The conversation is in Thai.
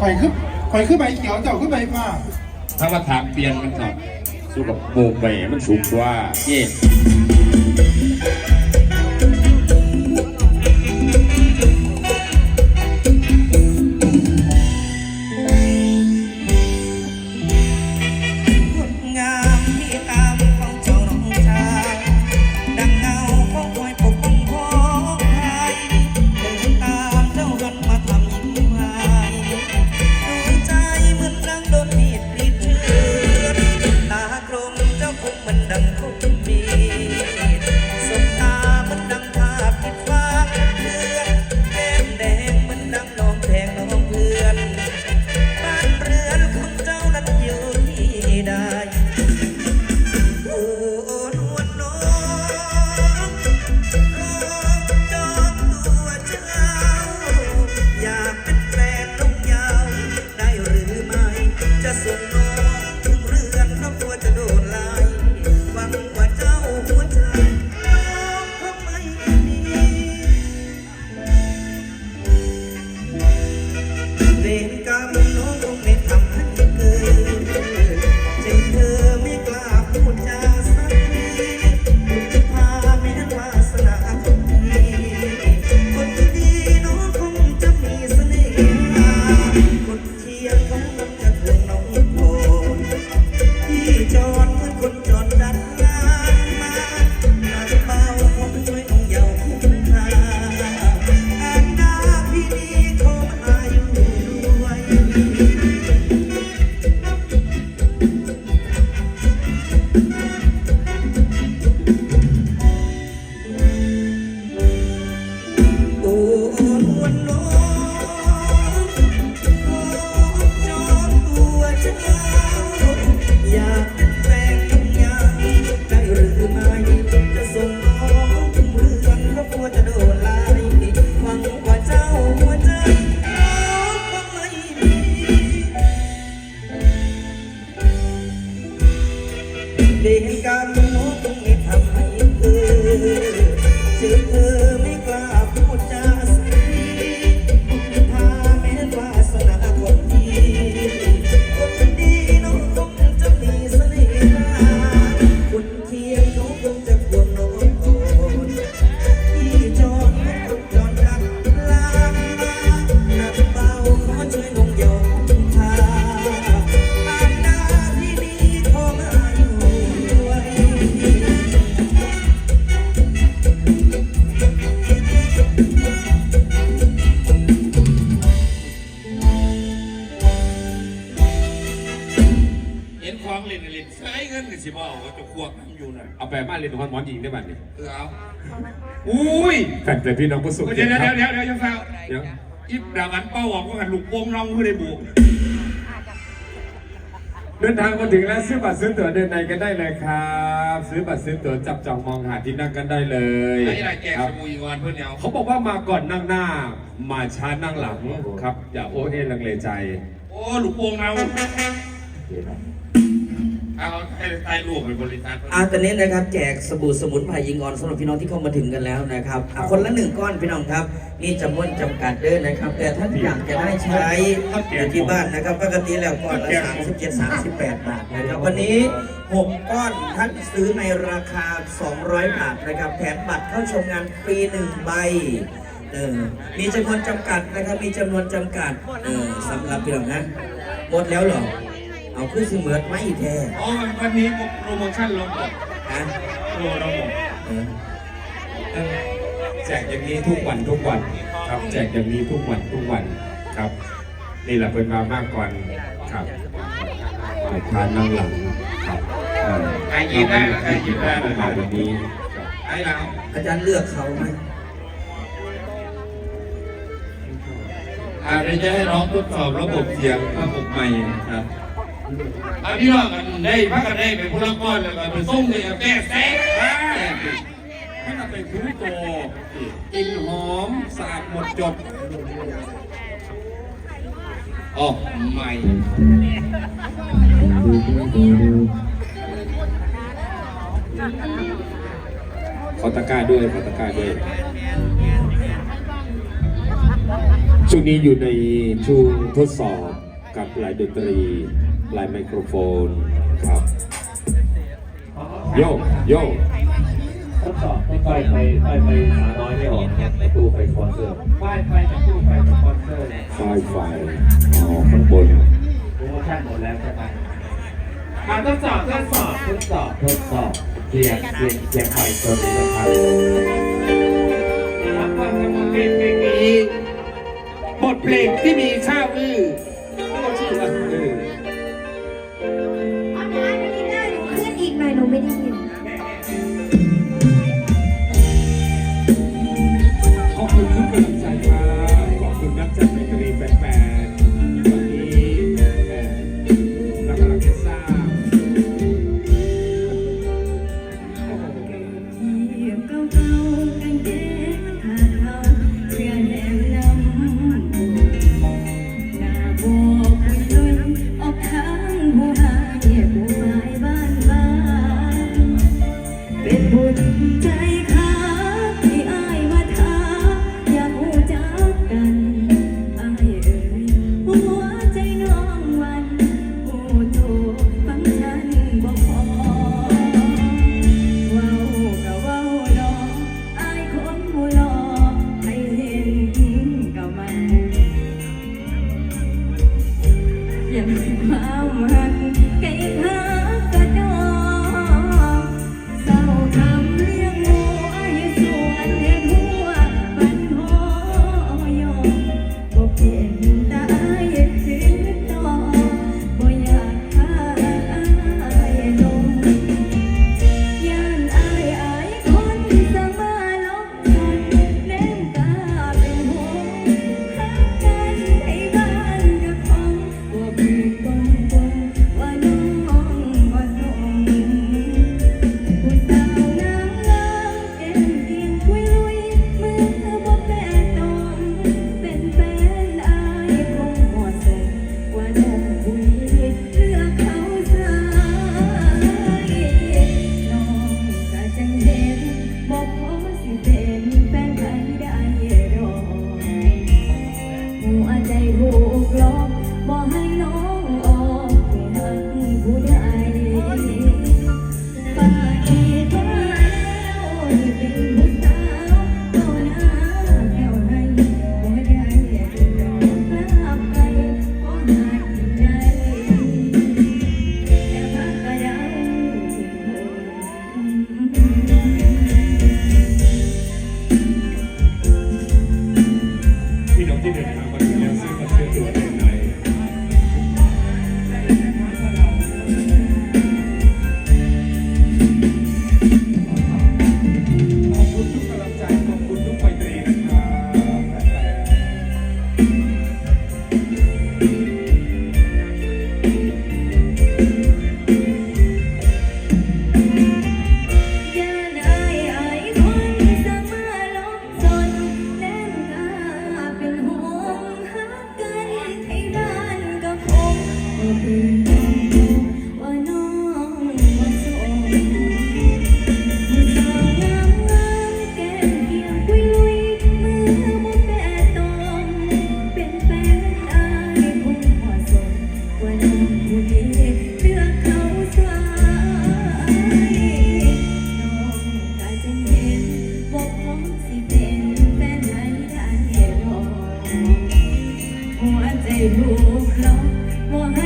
ข่อยขึ้นข่อยคือใบเขียวเจ้าขึ้นใบฟ้าถ้ามาถามเปลี่ยนมันก่อนสู้กับโมงไปมันสูงกว่าเย่ เสิบเอาก็จะควงมันอยู่น่ะเอาไปมาเล่นของหมอนหญิงได้บ้างเนี่ยเออเอาอุ้ยแต่แต่พี่น้องผู้สุขเดี๋ยวเดี๋ยวเดี๋ยวเดี๋ยวยังฟังเดี๋ยวอิบดาวันเป้าหวังว่ากันลูกโป่งน้องเพื่อได้บุกเดินทางมาถึงแล้วซื้อบัตรซื้อตั๋วเดินในกันได้เลยครับ ซื้อบัตรซื้อตั๋วจับจองมองหาที่นั่งกันได้เลยไอ้ไรแกคสรับมุยวันเพื่อนเอาเขาบอกว่ามาก่อนนั่งหน้า มาช้านั่งหลังครับ อย่าโอเอลังเลใจ โอ้ลูกโป่งเอา เอาให้ใต้ลูกเป็นบริษัทอาตอนนี้นะครับแจกสบู่สมุนไพรยิงออนสำหรับพี่น้องที่เข้ามาถึงกันแล้วนะครับอะคนละหนึ่งก้อนพี่น้องครับนี่จำนวนจำกัดเด้อนะครับ แต่ท่านอยากจะได้ใช้อยู่ที่บ้านนะครับปกติแล้วก้อนละ37 38บเจ็ดสามสิบแปดบาทนะครับวันนี้6ก้อนท่านซื้อในราคา 200 บาทนะครับแถมบัตรเข้าชมงานฟรีหนึ่งใบเออมีจำนวนจำกัดนะครับมีจำนวนจำกัดเออสำหรับพี่น้องนะหมดแล้วเหรอ เอาขึ้นเสมือนไม่แท้อ๋อวันนี้โปรโมชั่นลงหมดนะโปรเราหมดเออแจกอย่างนี้ทุกวันทุกวันครับ แจกอย่างนี้ทุกวันทุกวันครับ นี่แหละเป็นมามากก่อนครับมาช้านั่งหลังครับเอ่อใครยินได้ใครยินได้มาวันนี้ครับไอ้เราอาจารย์เลือกเขาไหมอ่าเดี๋ยวจะให้น้องทดสอบระบบเสียงระบบใหม่นะครับ อันนี้ว่ากันได้พักกันได้เป็นพลังก้อนแล้วก็เป็นส่งเลยแก้แซ่ให้มันเป็นคุ้โตกินหอมสาดหมดจดออใหม่ขอตะกาด้วยขอตะกาด้วยช่วงนี้อยู่ในช่วงทดสอบกับหลายดนตรี ลายไมโครโฟนครับ โยกโยกทดสอบให้ไปไปไปไปหาน้อยไม่ออกในตู้ไฟคอนเสิร์ตปไฟจากตู้ไฟคอนเสิร์ตไฟไฟอ๋อข้างบนโปรโมชั่นหมดแล้วใช่ไหมอะทดสอบทดสอบทดสอบทดสอบเสียงเสียงเสียงไฟตัวนี้นะครับนะครับว่าเมื่อกี้บทเพลงที่มีชื่อว่า รูปลบว่า